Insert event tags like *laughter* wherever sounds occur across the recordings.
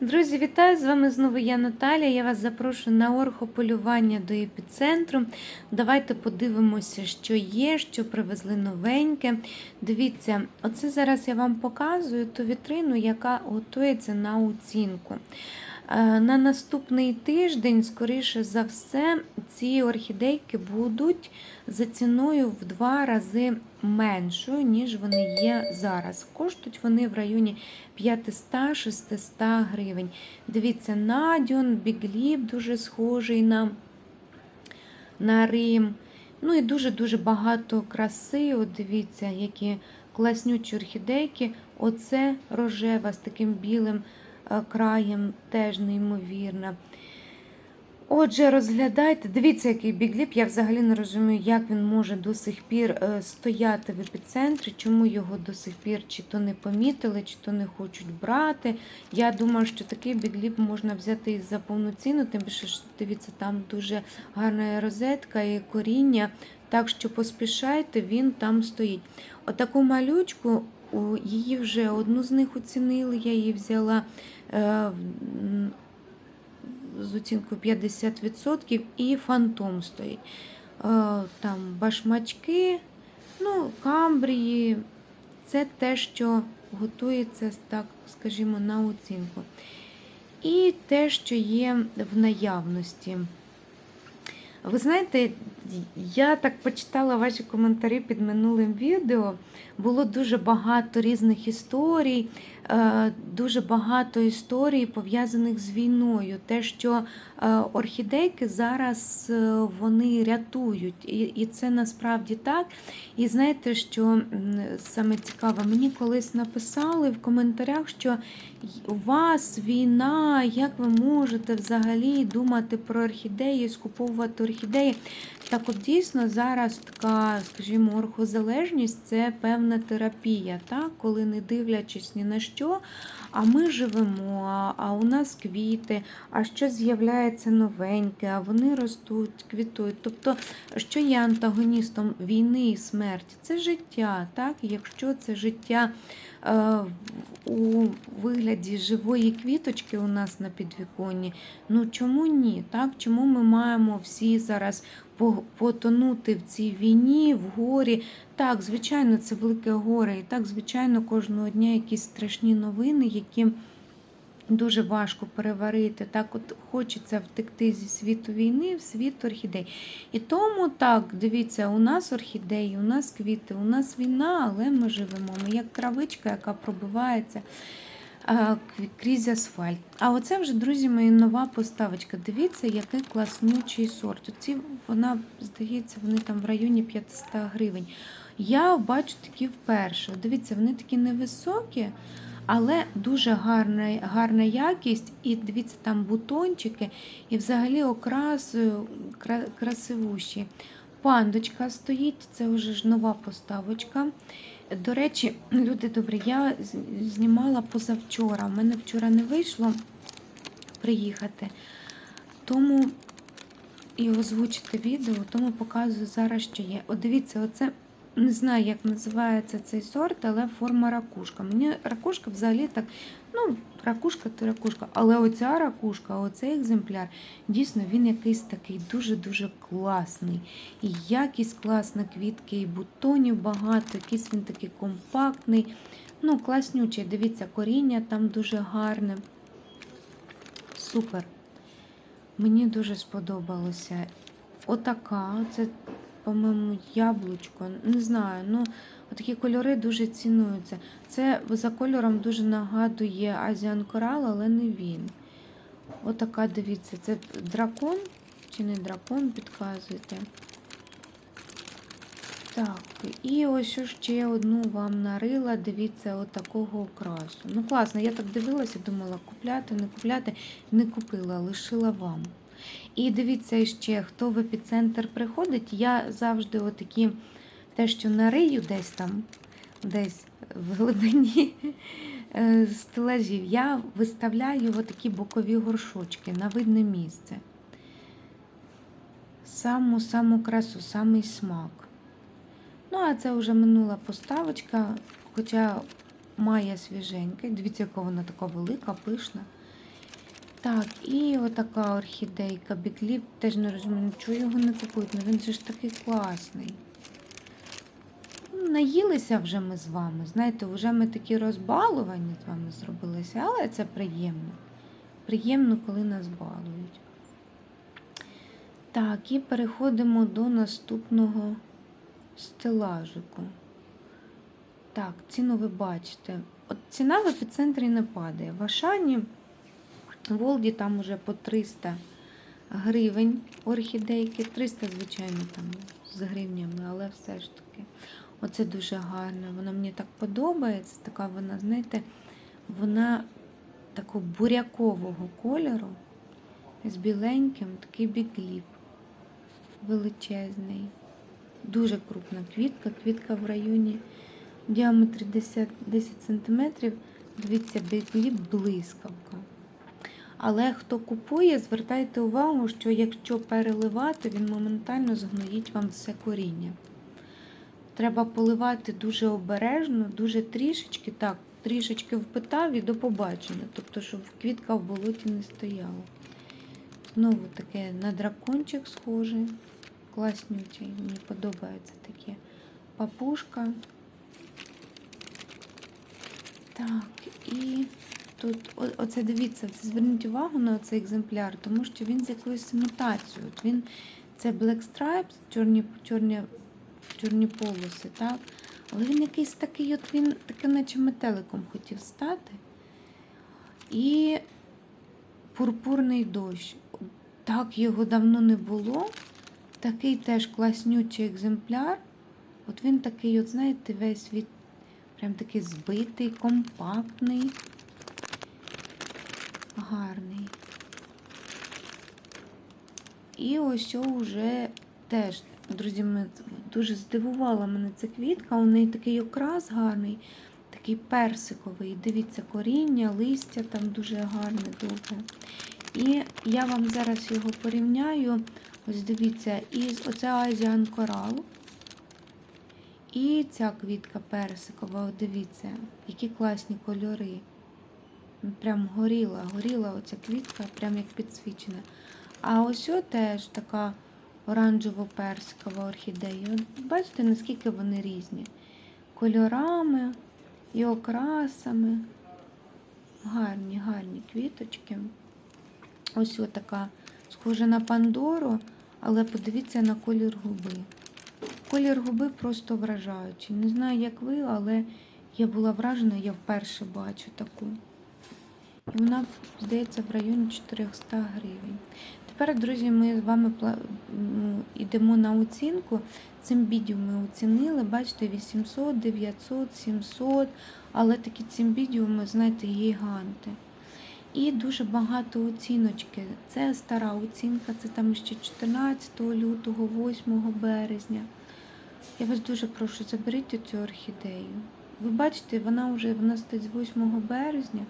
Друзі, вітаю! З вами знову я Наталія. Я вас запрошую на орхополювання до епіцентру. Давайте подивимося, що є, що привезли новеньке. Дивіться, оце зараз я вам показую ту вітрину, яка готується на оцінку. Е, На наступний тиждень, скоріше за все, ці орхідейки будуть за ціною в два рази меншою, ніж вони є зараз. Коштують вони в районі 500-600 гривень. Дивіться, Надіон, Бігліп дуже схожий на, на Рим. Ну і дуже-дуже багато краси. От дивіться, які класнючі орхідейки. Оце рожева з таким білим краєм, теж неймовірна. Отже, розглядайте, дивіться, який бігліп. Я взагалі не розумію, як він може до сих пір е, стояти в епіцентрі, чому його до сих пір чи то не помітили, чи то не хочуть брати. Я думаю, що такий бігліп можна взяти і за повну ціну, тим більше, що дивіться, там дуже гарна розетка і коріння. Так що поспішайте, він там стоїть. Отаку малючку, її вже одну з них оцінили, я її взяла. е, з оцінкою 50% і фантом стоїть. Е, Там башмачки, ну, камбрії. Це те, що готується, так скажімо, на оцінку. І те, що є в наявності. Ви знаєте, я так почитала ваші коментарі під минулим відео. Було дуже багато різних історій, дуже багато історій пов'язаних з війною. Те, що е, орхідейки зараз е, вони рятують, і, це насправді так. І знаєте, що саме цікаве, мені колись написали в коментарях, що у вас війна, як ви можете взагалі думати про орхідеї, скуповувати орхідеї. Так от дійсно зараз така, скажімо, орхозалежність це певна терапія, так? коли не дивлячись ні на що, а ми живемо, а, у нас квіти, а що з'являється новеньке, а вони ростуть, квітують. Тобто, що є антагоністом війни і смерті? Це життя. так? Якщо це життя у вигляді живої квіточки у нас на підвіконні, ну чому ні? так? Чому ми маємо всі зараз по- потонути в цій війні, в горі? Так, звичайно, це велике горе, і так, звичайно, кожного дня якісь страшні новини, які дуже важко переварити. Так, от хочеться втекти зі світу війни в світ орхідей. І тому так, дивіться, у нас орхідеї, у нас квіти, у нас війна, але ми живемо. Ми як травичка, яка пробивається крізь асфальт. А оце вже, друзі мої, нова поставочка. Дивіться, який класнючий сорт. Оці, вона, здається, вони там в районі 500 гривень. Я бачу такі вперше. Дивіться, вони такі невисокі, але дуже гарна, гарна якість. І дивіться, там бутончики, і взагалі окрас е, кра, красивущі. Пандочка стоїть, це вже ж нова поставочка. До речі, люди добрі, я знімала позавчора. У мене вчора не вийшло приїхати. Тому і озвучити відео, тому показую зараз, що є. От дивіться, оце не знаю, як називається цей сорт, але форма ракушка. Мені ракушка взагалі так, ну, ракушка то ракушка. Але оця ракушка, оцей екземпляр, дійсно він якийсь такий дуже-дуже класний. І якість класна, квітки, і бутонів багато, якийсь він такий компактний. Ну, класнючий. Дивіться, коріння там дуже гарне. Супер. Мені дуже сподобалося. Отака, це, по-моєму, яблучко. Не знаю, ну такі кольори дуже цінуються. Це за кольором дуже нагадує Азіан Корал, але не він. Отака, дивіться, це дракон чи не дракон, підказуйте. Так, і ось ще одну вам нарила, дивіться, отакого окрасу. Ну, класно, я так дивилася, думала, купляти, не купляти, не купила, лишила вам. І дивіться ще, хто в епіцентр приходить, я завжди отакі, те, що нарию десь там, десь в глибині е, стелажів, я виставляю отакі бокові горшочки на видне місце. Саму саму красу, самий смак. Ну, а це вже минула поставочка, хоча має свіженьке. Дивіться, яка вона така велика, пишна. Так, і отака орхідейка. Бігліп теж не розумію, чого його не купують. Ну він же ж такий класний. Ну, Наїлися вже ми з вами. Знаєте, вже ми такі розбалувані з вами зробилися, але це приємно. Приємно, коли нас балують. Так, і переходимо до наступного стелажику. Так, ціну ви бачите. От ціна в епіцентрі не падає. В Ашані, Волді там уже по 300 гривень орхідейки. 300, звичайно, там з гривнями, але все ж таки. Оце дуже гарно. Вона мені так подобається. Така вона, знаєте, вона такого бурякового кольору з біленьким, такий бігліп. Величезний. Дуже крупна квітка. Квітка в районі діаметрі 10, 10 см. Дивіться, бігліп блискавка. Але хто купує, звертайте увагу, що якщо переливати, він моментально згноїть вам все коріння. Треба поливати дуже обережно, дуже трішечки, так, трішечки впитав і до побачення. Тобто, щоб квітка в болоті не стояла. Знову таке на дракончик схоже. Класнючий, мені подобається таке. Папушка. Так, і тут, оце дивіться, це зверніть увагу на цей екземпляр, тому що він з якоюсь імітацією. От він, це Black Stripes, чорні, чорні, чорні полоси, так? Але він якийсь такий, от він таке, наче метеликом хотів стати. І пурпурний дощ. Так його давно не було. Такий теж класнючий екземпляр. От він такий, от знаєте, весь від прям такий збитий, компактний, гарний. І ось вже теж, друзі, дуже здивувала мене ця квітка. У неї такий окрас гарний, такий персиковий. Дивіться, коріння, листя там дуже гарне, довге. І я вам зараз його порівняю. Ось дивіться, із оце Asian Coral. І ця квітка персикова, дивіться, які класні кольори. Прям горіла, горіла оця квітка, прям як підсвічена. А ось теж така оранжево-персикова орхідея. От бачите, наскільки вони різні. Кольорами і окрасами. Гарні, гарні квіточки. Ось така схожа на Пандору, але подивіться на колір губи. Колір губи просто вражаючий. Не знаю, як ви, але я була вражена, я вперше бачу таку. І вона, здається, в районі 400 гривень. Тепер, друзі, ми з вами йдемо на оцінку. Цим відео ми оцінили, бачите, 800, 900, 700, але такі цим відео ми, знаєте, гіганти. І дуже багато оціночки. Це стара оцінка, це там ще 14 лютого, 8 березня. Я вас дуже прошу, заберіть цю орхідею. Ви бачите, вона вже вона стоїть з 8 березня.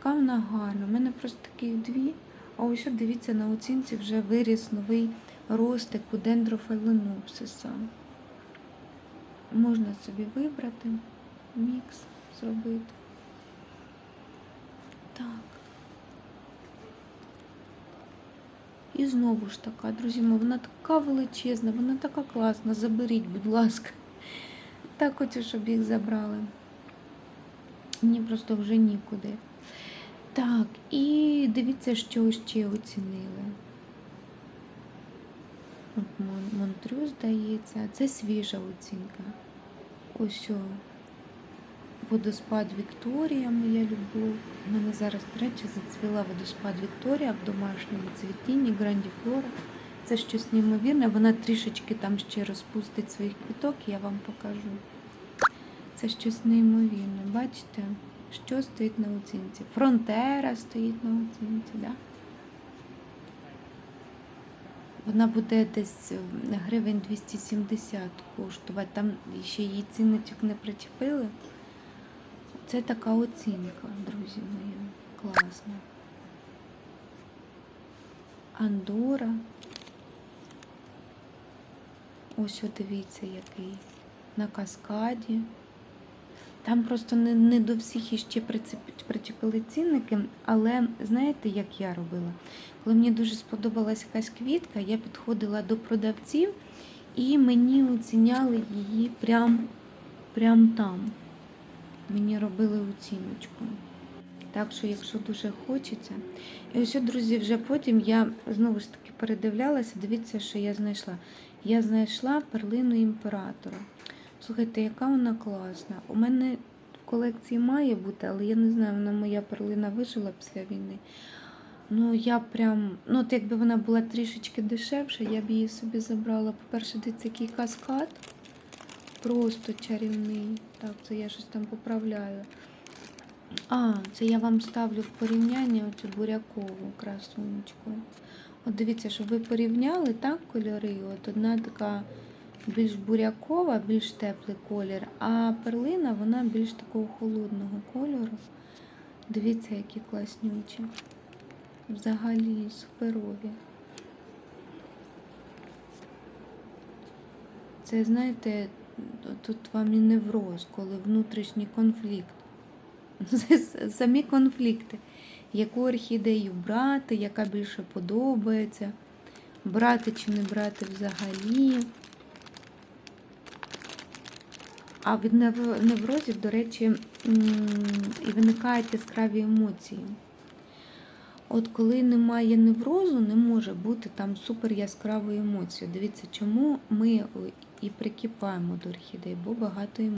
Яка вона гарна. У мене просто таких дві. А ось от дивіться, на оцінці вже виріс новий ростик у дендрофаленопсиса. Можна собі вибрати, мікс зробити. Так. І знову ж така, друзі, мої, вона така величезна, вона така класна. Заберіть, будь ласка. Так хочу, щоб їх забрали. Мені просто вже нікуди. Так, і дивіться, що ще оцінили. От Мон- Монтрю, здається, це свіжа оцінка. Ось о, водоспад Вікторія, моя любов. У мене зараз, до речі, зацвіла водоспад Вікторія в домашньому цвітінні, Грандіфлора. Це щось неймовірне. Вона трішечки там ще розпустить своїх квіток, я вам покажу. Це щось неймовірне. Бачите, що стоїть на оцінці? Фронтера стоїть на оцінці, да? Вона буде десь гривень 270 коштувати. Там ще її цінничок не причепили. Це така оцінка, друзі мої. Класно. Андора. Ось дивіться, який. На каскаді. Там просто не, не до всіх іще причепили цінники, але знаєте, як я робила? Коли мені дуже сподобалась якась квітка, я підходила до продавців і мені оціняли її прям, прям там. Мені робили оціночку. Так що, якщо дуже хочеться. І ось, друзі, вже потім я знову ж таки передивлялася. Дивіться, що я знайшла. Я знайшла перлину імператора. Слухайте, яка вона класна. У мене в колекції має бути, але я не знаю, вона моя перлина вижила після війни. Ну, я прям, ну, от якби вона була трішечки дешевша, я б її собі забрала. По-перше, дивіться, який каскад. Просто чарівний. Так, це я щось там поправляю. А, це я вам ставлю в порівняння оцю бурякову красунечку. От дивіться, щоб ви порівняли так кольори. От одна така більш бурякова, більш теплий колір, а перлина вона більш такого холодного кольору. Дивіться, які класнючі. Взагалі суперові. Це, знаєте, тут вам і невроз, коли внутрішній конфлікт. *laughs* Самі конфлікти. Яку орхідею брати, яка більше подобається, брати чи не брати взагалі. А від неврозів, до речі, і виникають яскраві емоції. От коли немає неврозу, не може бути там супер яскравої емоції. Дивіться, чому ми і прикипаємо до орхідей, бо багато емоцій.